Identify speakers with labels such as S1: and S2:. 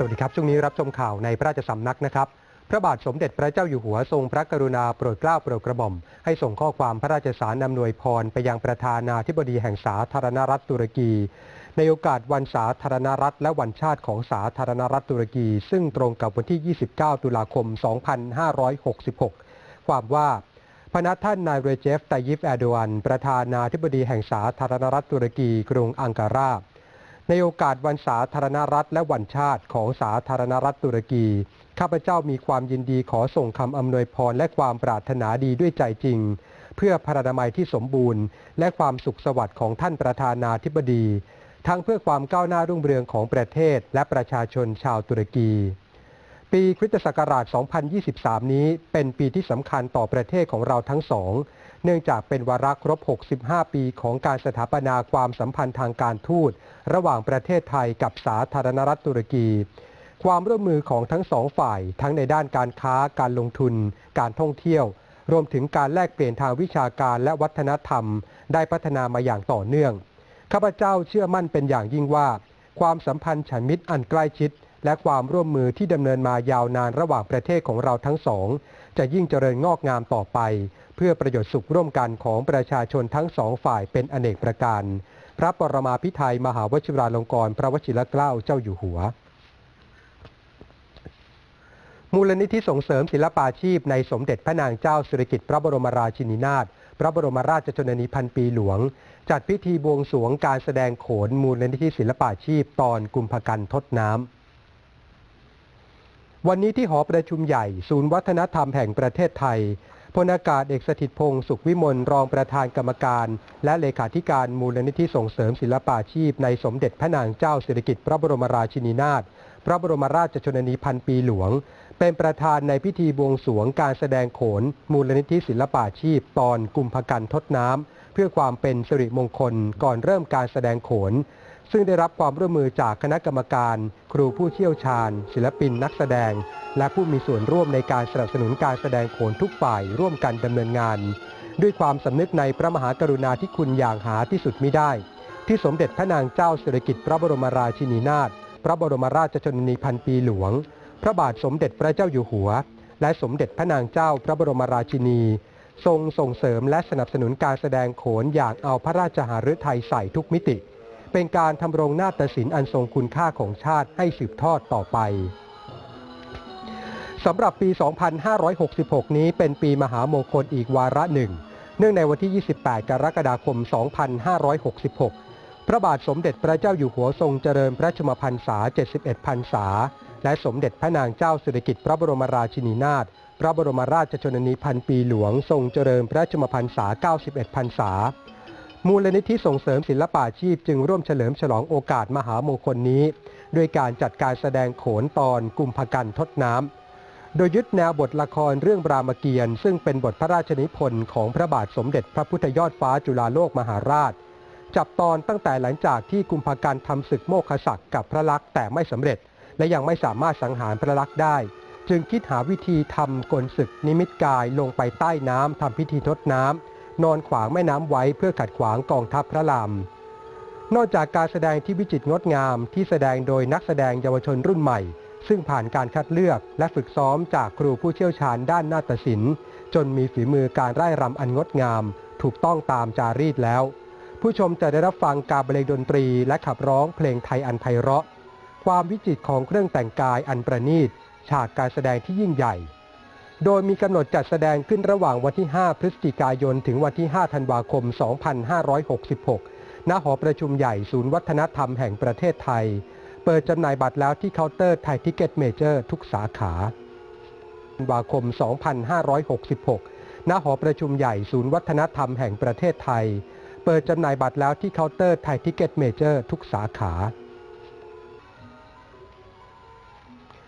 S1: สวัสดีครับ ช่วงนี้รับชมข่าวในพระราชสำนักนะครับ พระบาทสมเด็จพระเจ้าอยู่หัวทรงพระกรุณาโปรดเกล้าโปรดกระหม่อม ให้ส่งข้อความพระราชสารนำนวยพร ไปยังประธานาธิบดีแห่งสาธารณรัฐตุรกี ในโอกาสวันสาธารณรัฐ และวันชาติของสาธารณรัฐตุรกี ซึ่งตรงกับวันที่ 29 ตุลาคม 2566 ความว่าพระนัท่านนายเรเจฟไตยิฟแอโดอันประธานาธิบดีแห่งสาธารณรัฐตุรกี กรุงอังการา ในโอกาสวันสาธารณรัฐและวันชาติของสาธารณรัฐตุรกี ข้าพเจ้ามีความยินดีขอส่งคำอำนวยพรและความปรารถนาดีด้วยใจจริง เพื่อพระนามัยที่สมบูรณ์ และความสุขสวัสดิ์ของท่านประธานาธิบดี ทั้งเพื่อความก้าวหน้ารุ่งเรืองของประเทศและประชาชนชาวตุรกี ปีคริสตศักราช 2023 นี้เป็นปีที่สำคัญต่อประเทศของเราทั้งสอง เนื่องจากเป็นวาระครบ 65 ปีของการสถาปนาความสัมพันธ์ทางการทูต ระหว่างประเทศไทยกับสาธารณรัฐตุรกี ความร่วมมือของทั้งสองฝ่าย ทั้งในด้านการค้า การลงทุน การท่องเที่ยว รวมถึงการแลกเปลี่ยนทางวิชาการและวัฒนธรรม ได้พัฒนามาอย่างต่อเนื่อง ข้าพเจ้าเชื่อมั่นเป็นอย่างยิ่งว่า ความสัมพันธ์ฉันมิตรอันใกล้ชิด และความร่วมมือที่ดำเนินมายาวนานระหว่างประเทศของเราทั้งสอง จะยิ่งเจริญงอกงามต่อไป เพื่อประโยชน์สุขร่วมกันของประชาชนทั้งสองฝ่ายเป็นอเนกประการ พระปรมาภิไธยมหาวชิราลงกรณ์พระวชิรเกล้าเจ้าอยู่หัวมูลนิธิส่งเสริมศิลปาชีพในสมเด็จพระนางเจ้าสิริกิติ์พระบรมราชินีนาถ พระบรมราชชนนีพันปีหลวง จัดพิธีบวงสรวงการแสดงโขนมูลนิธิศิลปาชีพตอนกุมภกันทดน้ำ วันนี้ที่หอประชุมใหญ่ ศูนย์วัฒนธรรมแห่งประเทศไทยพลอากาศเอกสถิตพงศ์สุขวิมลรองประธานกรรมการ และเลขาธิการมูลนิธิส่งเสริมศิลปาชีพ ในสมเด็จพระนางเจ้าสิริกิติ์พระบรมราชินีนาถพระบรมราชชนนีพันปีหลวง เป็นประธานในพิธีบวงสรวงการแสดงโขน มูลนิธิศิลปาชีพ ตอนกุมภกันทดน้ำเพื่อความเป็นสิริมงคลก่อนเริ่มการแสดงโขน ซึ่งได้รับความร่วมมือจากคณะกรรมการ ครูผู้เชี่ยวชาญ ศิลปินนักแสดง และผู้มีส่วนร่วมในการสนับสนุนการแสดงโขนทุกฝ่ายร่วมกันดำเนินงาน ด้วยความสำนึกในพระมหากรุณาธิคุณอย่างหาที่สุดมิได้ ที่สมเด็จพระนางเจ้าสิริกิติ์พระบรมราชินีนาถพระบรมราชชนนีพันปีหลวง พระบาทสมเด็จพระเจ้าอยู่หัว และสมเด็จพระนางเจ้าพระบรมราชินี ทรงส่งเสริมและสนับสนุนการแสดงโขนอย่างเอาพระราชหฤทัยใส่ทุกมิติ เป็นการทำรงนาฏศิลป์อันทรงคุณค่าของชาติให้สืบทอดต่อไปสำหรับปี 2566 นี้เป็นปีมหามงคลอีกวาระหนึ่ง เนื่องในวันที่ 28 กรกฎาคม 2566 พระบาทสมเด็จพระเจ้าอยู่หัวทรงเจริญพระชมพรรษา 71 พรรษา และสมเด็จพระนางเจ้าสิริกิติ์พระบรมราชินีนาถ พระบรมราชชนนีพันปีหลวงทรงเจริญพระชมพรรษา 91 พรรษา มูลนิธิส่งเสริมศิลปาชีพจึงร่วมเฉลิมฉลองโอกาสมหามงคลนี้ ด้วยการจัดการแสดงโขนตอนกุมภกันทดน้ำ โดยยึดแนวบทละครเรื่องรามเกียรติ์ซึ่งเป็นบทพระราชนิพนธ์ของพระบาทสมเด็จพระพุทธยอดฟ้าจุฬาโลกมหาราช จับตอนตั้งแต่หลังจากที่กุมภกันทำศึกโมฆศักดิ์กับพระลักษณ์แต่ไม่สำเร็จ และยังไม่สามารถสังหารพระลักษณ์ได้ จึงคิดหาวิธีทำกลศึกนิมิตกายลงไปใต้น้ำทำพิธีทดน้ำ นอนขวางแม่น้ำไว้เพื่อขัดขวางกองทัพพระราม นอกจากการแสดงที่วิจิตรงดงามที่แสดงโดยนักแสดงเยาวชนรุ่นใหม่ ซึ่งผ่านการคัดเลือกและฝึกซ้อมจากครูผู้เชี่ยวชาญด้านนาฏศิลป์ จนมีฝีมือการไร่รำอันงดงาม ถูกต้องตามจารีตแล้ว ผู้ชมจะได้รับฟังการบรรเลงดนตรีและขับร้องเพลงไทยอันไพเราะ ความวิจิตรของเครื่องแต่งกายอันประณีตฉากการแสดงที่ยิ่งใหญ่ โดยมีกำหนดจัดแสดงขึ้นระหว่างวันที่ 5 พฤศจิกายน ถึงวันที่ 5 ธันวาคม 2566 ณ หอประชุมใหญ่ศูนย์วัฒนธรรมแห่งประเทศไทย เปิดจำหน่ายบัตรแล้วที่เคาน์เตอร์ไทยทิเก็ตเมเจอร์ทุกสาขา ธันวาคม 2566 ณ หอประชุมใหญ่ศูนย์วัฒนธรรมแห่งประเทศไทย เปิดจำหน่ายบัตรแล้วที่เคาน์เตอร์ไทยทิเก็ตเมเจอร์ทุกสาขา